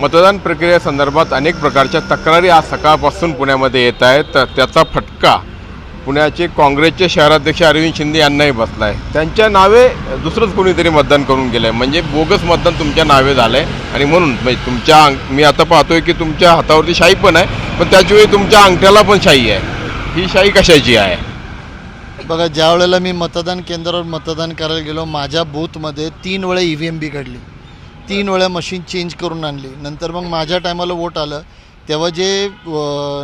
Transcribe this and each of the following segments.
मतदान प्रक्रियेसंदर्भात अनेक प्रकारच्या तक्रारी आज सकाळपासून पुण्यामध्ये येत आहेत. तर त्याचा फटका पुण्याचे काँग्रेसचे शहराध्यक्ष अरविंद शिंदे यांनाही बसला आहे त्यांच्या नावे दुसरंच कोणीतरी मतदान करून गेलं आहे म्हणजे बोगस मतदान तुमच्या नावे झालं आहे आणि म्हणून म्हणजे तुमच्या अंग मी आता पाहतोय की तुमच्या हातावरती शाही पण आहे पण त्याच्यावेळी तुमच्या अंगठ्याला पण शाही आहे. ही शाही कशाची आहे? बघा ज्या वेळेला मी मतदान केंद्रावर मतदान करायला गेलो माझ्या बूथमध्ये तीन वेळा ई व्ही एम बिघडली तीन वेळा मशीन चेंज करून आणली. नंतर मग माझ्या टायमाला वोट आलं. तेव्हा जे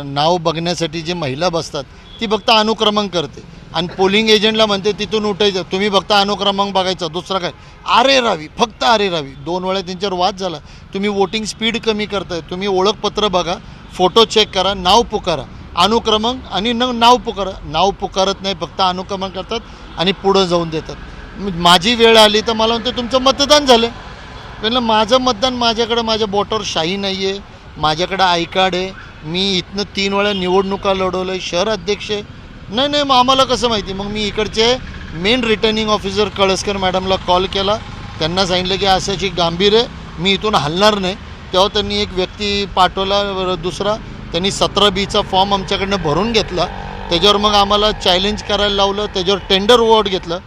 नाव बघण्यासाठी जे महिला बसतात ती फक्त अनुक्रमांक करते. आणि पोलिंग एजंटला म्हणते तिथून उठायचं. तुम्ही फक्त अनुक्रमांक बघायचा. दुसरा काय? आरे रावी फक्त आरे रावी. दोन वेळा त्यांच्यावर वाद झाला. तुम्ही वोटिंग स्पीड कमी करताय. तुम्ही ओळखपत्र बघा. फोटो चेक करा. नाव पुकारा. अनुक्रमांक आणि न नाव पुकारा. नाव पुकारत नाही. फक्त अनुक्रमांक करतात आणि पुढं जाऊन देतात. माझी वेळ आली तर मला म्हणते तुमचं मतदान झालं. म्हणलं माझं मतदान माझ्याकडं माझ्या बोटावर शाही नाही आहे माझ्याकडं आय कार्ड आहे मी इथनं तीन वेळा निवडणुका लढवलं आहे शहर अध्यक्ष आहे. नाही नाही मग आम्हाला कसं माहिती? मग मी इकडचे मेन रिटर्निंग ऑफिसर कळसकर मॅडमला कॉल केला. त्यांना सांगितलं की अशाची गांभीर आहे मी इथून हलणार नाही. तेव्हा त्यांनी एक व्यक्ती पाठवला दुसरा त्यांनी सतरा बीचा फॉर्म आमच्याकडनं भरून घेतला. त्याच्यावर मग आम्हाला चॅलेंज करायला लावलं त्याच्यावर टेंडर वॉर्ड घेतलं.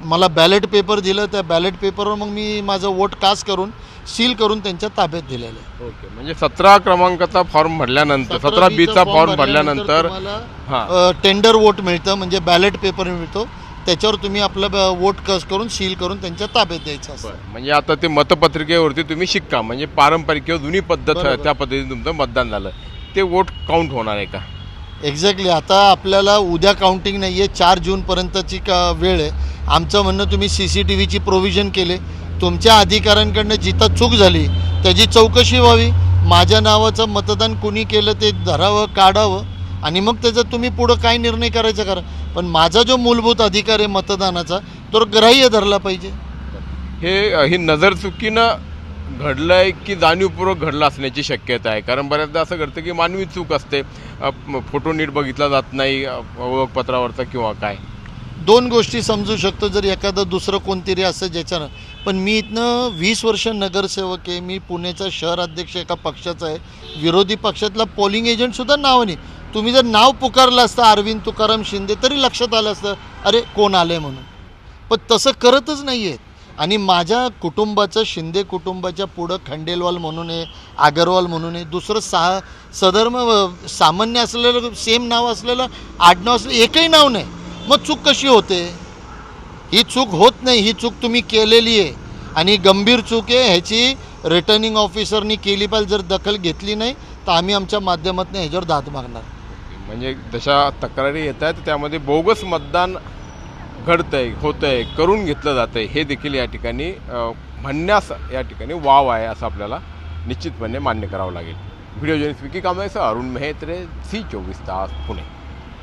मला बॅलेट पेपर दिलं त्या बॅलेट पेपरवर मग मी माझं वोट कास्ट करून सील करून त्यांच्या ताब्यात दिलेलं आहे. ओके म्हणजे सतरा क्रमांकाचा फॉर्म भरल्यानंतर सतरा बीचा फॉर्म भरल्यानंतर हां. तुम्हाला टेंडर वोट मिळतं म्हणजे बॅलेट पेपर मिळतो त्याच्यावर तुम्ही आपलं ब- वोट कस करून सील करून त्यांच्या ताब्यात द्यायचं असतं. म्हणजे आता ते मतपत्रिकेवरती तुम्ही शिक्का म्हणजे पारंपरिक किंवा जुनी पद्धत बरोबर. त्या पद्धतीने तुमचं मतदान झालं. ते वोट काउंट होणार आहे का? एक्झॅक्टली आता आपल्याला उद्या काउंटिंग नाही आहे चार जूनपर्यंतची का वेळ आहे. आमचं म्हणणं तुम्ही सी सी टी व्हीची प्रोव्हिजन केले. तुमच्या अधिकाऱ्यांकडनं जिथं चूक झाली त्याची चौकशी व्हावी. माझ्या नावाचं मतदान कुणी केलं ते धरावं काढावं. आणि मग त्याचा तुम्ही पुढं काय निर्णय करायचा करा. पण माझा जो मूलभूत अधिकार आहे मतदानाचा तो ग्राह्य धरला पाहिजे. हे ही नजर चुकीनं घडलं आहे की जाणीवपूर्वक घडलं असण्याची शक्यता आहे? कारण बऱ्याचदा असं घडतं की मानवी चूक असते. फोटो नीट बघितला जात नाही ओळखपत्रावरचा किंवा काय? दोन गोष्टी समजू शकतो जर एखादं दुसरं कोणतरी असं ज्याच्यानं. पण मी इथनं वीस वर्ष नगरसेवक आहे. मी पुण्याचा शहर अध्यक्ष एका पक्षाचा आहे. विरोधी पक्षातला पोलिंग एजंटसुद्धा नाव नाही. तुम्ही जर नाव पुकारलं असतं अरविंद तुकाराम शिंदे तरी लक्षात आलं असतं अरे कोण आले म्हणून. पण तसं करतच नाही आहेत आणि माझ्या कुटुंबाचं शिंदे कुटुंबाच्या पुढं खंडेलवाल म्हणून आहे आगरवाल म्हणून आहे दुसरं सा सधर्म सामान्य असलेलं सेम नाव असलेलं आडनाव असलेलं एकही नाव नाही. मग चूक कशी होते? ही चूक होत नाही ही चूक तुम्ही केलेली आहे. आणि गंभीर चूक आहे ह्याची रिटर्निंग ऑफिसरनी केली पाहिजे जर दखल घेतली नाही तर आम्ही आमच्या माध्यमातून ह्याच्यावर दाद मागणार. म्हणजे जशा तक्रारी येत आहेत त्यामध्ये बोगस मतदान घडतंय होतंय करून घेतलं जातंय हे देखील या ठिकाणी म्हणण्यास या ठिकाणी वाव आहे असं आपल्याला निश्चितपणे मान्य करावं लागेल. व्हिडिओ जर्नलिस्ट विकी कांबळेसह अरुण मेहत्रे सी चोवीस तास पुणे.